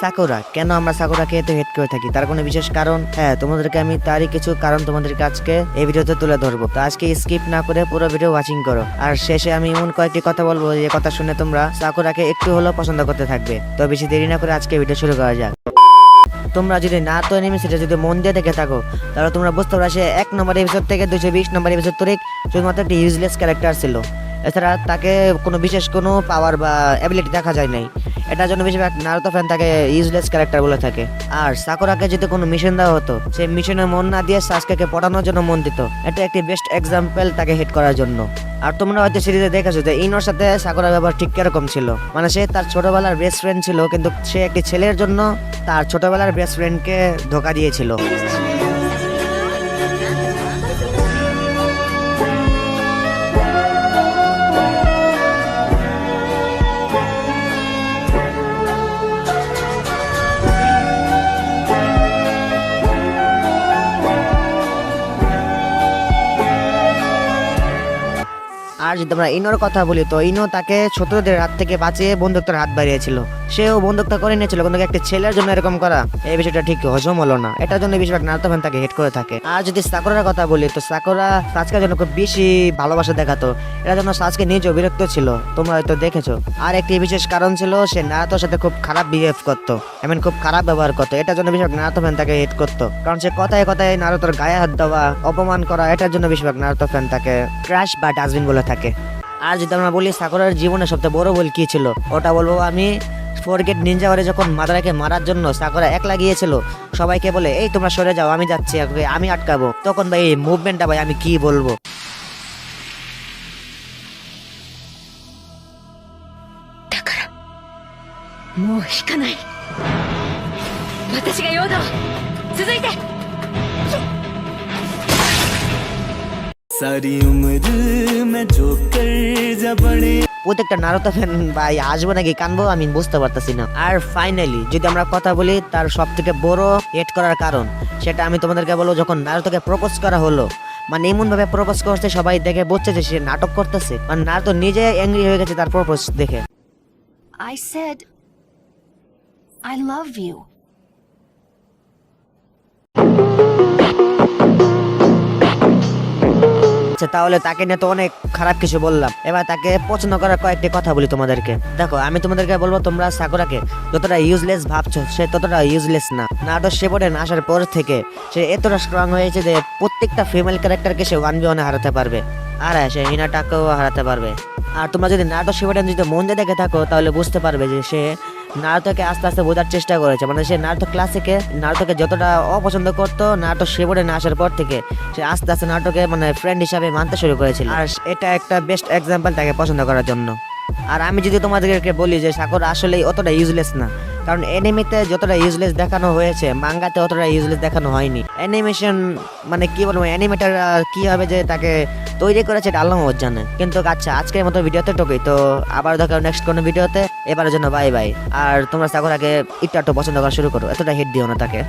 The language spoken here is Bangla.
সাকুরা, কেন আমরা সাকুরাকে এত হেট করে থাকি? তার কোনো বিশেষ কারণ? হ্যাঁ তোমাদেরকে আমি তারই কিছু কারণ তোমাদেরকে আজকে এই ভিডিওতে তুলে ধরবো। তো আজকে স্কিপ না করে পুরো ভিডিও ওয়াচিং করো। আর শেষে আমি এমন কয়েকটি কথা বলব যে কথা শুনে তোমরা সাকুরাকে একটু হলেও পছন্দ করতে থাকবে। তো বেশি দেরি না করে আজকে ভিডিও শুরু করা যাক। তোমরা যদি না তো এনিমি সেটা যদি মন দিয়ে দেখে থাকো, তাহলে তোমরা বুঝতে পারো সে এক নম্বর এপিসোড থেকে দুশো বিশ নম্বর এপিসোড তরিক শুধুমাত্র একটি ইউজলেস ক্যারেক্টার ছিল। এছাড়া তাকে কোনো বিশেষ কোনো পাওয়ার বা অ্যাবিলিটি দেখা যায় নাই। এটার জন্য বেশিরভাগ নারুতো ফ্যান তাকে ইউজলেস ক্যারেক্টার বলে থাকে। আর সাকুরাকে যদি কোনো মিশন দেওয়া হতো সেই মিশনে মন না দিয়ে সাসকে পড়ানোর জন্য মন দিত। এটা একটি বেস্ট এক্সাম্পল তাকে হিট করার জন্য। আর তোমরা হয়তো সিরিজে দেখেছ যে ইনোর সাথে সাকুরার ব্যবহার ঠিক কীরকম ছিল। মানে সে তার ছোটবেলার বেস্ট ফ্রেন্ড ছিল, কিন্তু সে একটি ছেলের জন্য তার ছোটবেলার বেস্ট ফ্রেন্ডকে ধোকা দিয়েছিল। আর যদি আমরা ইনোর কথা বলি, তো ইনো তাকে ছোটদের হাত থেকে বাঁচিয়ে বন্দুকটার হাত বাড়িয়েছিল। সেও বন্দুকটা করে নিয়েছিল কিন্তু একটা ছেলের জন্য এরকম করা। এই বিষয়টা ঠিক হজম হলো না। এটার জন্য বেশিরভাগ নারতো ফ্যান তাকে হেট করে থাকে। আর যদি সাকুরার কথা বলি, তো সাকুরা সাজকের জন্য খুব বেশি ভালোবাসা দেখাতো। এটার জন্য সাজকে নিজেও বিরক্ত ছিল। তোমরা হয়তো দেখেছ। আর একটি বিশেষ কারণ ছিল, সে নারতোর সাথে খুব খারাপ বিহেভ করতো। এমন খুব খারাপ ব্যবহার করতো। এটার জন্য বেশিরভাগ নারতো ফ্যান তাকে হেট করতো। কারণ সে কথায় কথায় নারতোর গায়ে হাত দেওয়া, অপমান করা, এটার জন্য বেশিরভাগ নারতো ফ্যান তাকে ক্রাশ বা ডাস্টবিন বলে থাকে। আর যদি আমরা বলি সাকুরার জীবনে সবচেয়ে বড় ভুল কি ছিল ওটা বলবো আমি ফোরগেট নিনজা ওয়ারে যখন মাদারাকে মারার জন্য সাকুরা একলা গিয়েছিল সবাইকে বলে এই তোমরা সরে যাও আমি যাচ্ছি আগে, আমি আটকাবো তখন ভাই এই মুভমেন্টটা ভাই আমি কি বলবো だからもう引かない私が用だわ続いて সারি উমর মে জো কর প্রত্যেকটা নারতা ফ্যান ভাই আসব নাকি কানবো? আমি বুঝতে পারতেছি না। আর ফাইনালি যদি আমরা কথা বলি তার সব থেকে বড় হেট করার কারণ সেটা আমি তোমাদেরকে বলব যখন নারতকে প্রপোজ করা হলো মানে এমন ভাবে প্রপোজ করছে সবাই দেখে বুঝছে যে সে নাটক করতেছে। মানে নারতো নিজে অ্যাংরি হয়ে গেছে তার প্রপোজ দেখে। I said I love you আচ্ছা তাহলে তাকে নিয়ে তো অনেক খারাপ কিছু বললাম। এবার তাকে পছন্দ করার কয়েকটি কথা বলি তোমাদেরকে। দেখো, আমি তোমাদেরকে বলব, তোমরা সাকুরাকে যতটা ইউজলেস ভাবছ, সে ততটা ইউজলেস না। নাটক সেবরেন আসার পর থেকে সে এতটা স্ট্রং হয়েছে যে প্রত্যেকটা ফিমেল ক্যারেক্টারকে সে ওয়ান বি ওয়ানে হারাতে পারবে। আর হ্যাঁ সে হিনাটাকেও হারাতে পারবে। আর তোমরা যদি নাটক সেবরেন যদি মন দিয়ে দেখে থাকো, তাহলে বুঝতে পারবে যে সে নারুতোকে আস্তে আস্তে বোঝার চেষ্টা করেছে। মানে সে নারুতো ক্লাসিকে নারুতোকে যতটা অপছন্দ করতো নারুতো সেবরে না আসার পর থেকে সে আস্তে আস্তে নাটকে মানে ফ্রেন্ড হিসাবে মানতে শুরু করেছিল। আর এটা একটা বেস্ট এক্সাম্পল তাকে পছন্দ করার জন্য। আর আমি যদি তোমাদেরকে বলি যে সাকুর আসলেই অতটা ইউজলেস না, কারণ এনিমিতে যতটা ইউজলেস দেখানো হয়েছে মাঙ্গাতে অতটা ইউজলেস দেখানো হয়নি। অ্যানিমেশন মানে কি বলব অ্যানিমেটার কি হবে যে তাকে তৈরি করেছে এটা আল্লাহ জানে। কিন্তু আচ্ছা আজকের মতো ভিডিওতে টুকুই তো আবার দেখা নেক্সট কোনো ভিডিওতে। এবারের জন্য বাই বাই আর তোমরা সাকুরাকে একটু একটু পছন্দ করা শুরু করো। এতটা হিট দিও না তাকে।